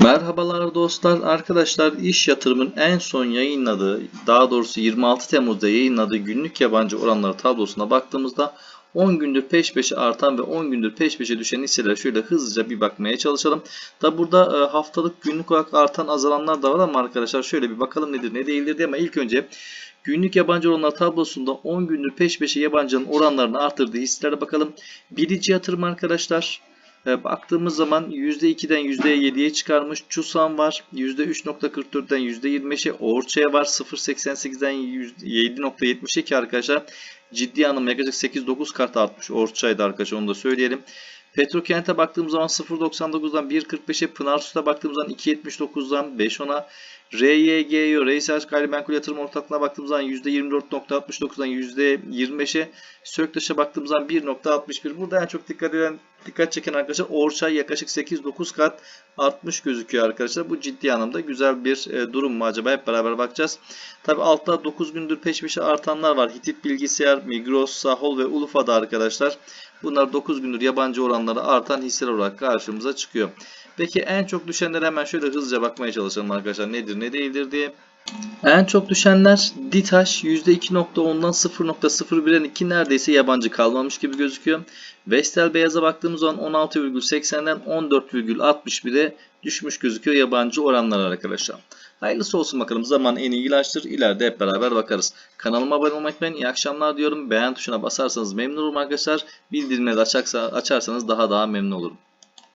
Merhabalar dostlar. Arkadaşlar iş yatırımın en son yayınladığı, daha doğrusu 26 Temmuz'da yayınladığı günlük yabancı oranları tablosuna baktığımızda 10 gündür peş peşe artan ve 10 gündür peş peşe düşen hisselere şöyle hızlıca bir bakmaya çalışalım. Da burada e, haftalık günlük olarak artan azalanlar da var ama arkadaşlar şöyle bir bakalım nedir ne değildir diye ama ilk önce Günlük yabancı oranlar tablosunda 10 gündür peş peşe yabancının oranlarını artırdığı hisselere bakalım. Birinci yatırım arkadaşlar baktığımız zaman %2'den %7'ye çıkarmış. Çusan var. %3.44'den %25'e. Orçaya var. 0.88'den %7.72 arkadaşlar. Ciddi anlamda yaklaşık 8-9 kat artmış. Orçaydı arkadaşlar onu da söyleyelim. Petrokent'e baktığımız zaman 0.99'dan 1.45'e, Pınarsu'da baktığımız zaman 2.79'dan 5.10'a, RYG'ye, Research Gayrimenkul Yatırım Ortaklığı'na baktığımız zaman %24.69'dan %25'e, Söktaş'a baktığımız zaman 1.61. Burada en çok dikkat eden dikkat çeken arkadaşlar Orçay yaklaşık 8-9 kat artmış gözüküyor arkadaşlar. Bu ciddi anlamda güzel bir e, durum mu acaba hep beraber bakacağız. Tabi altta 9 gündür peş peşe artanlar var. Hitit Bilgisayar, Migros, Sahol ve Ulufa'da arkadaşlar. Bunlar 9 gündür yabancı oranları artan hisseler olarak karşımıza çıkıyor. Peki en çok düşenler hemen şöyle hızlıca bakmaya çalışalım arkadaşlar. Nedir ne değildir diye. En çok düşenler Ditaş %2.10'dan 0.01'den 2 neredeyse yabancı kalmamış gibi gözüküyor. Vestel Beyaz'a baktığımız zaman 16,80'den 14,61'e düşmüş gözüküyor yabancı oranlar arkadaşlar. Hayırlısı olsun bakalım zaman en iyi ilaçtır. İleride hep beraber bakarız. Kanalıma abone olmayı unutmayın. İyi akşamlar diyorum. Beğen tuşuna basarsanız memnun olurum arkadaşlar. Bildirimleri açarsanız daha daha memnun olurum.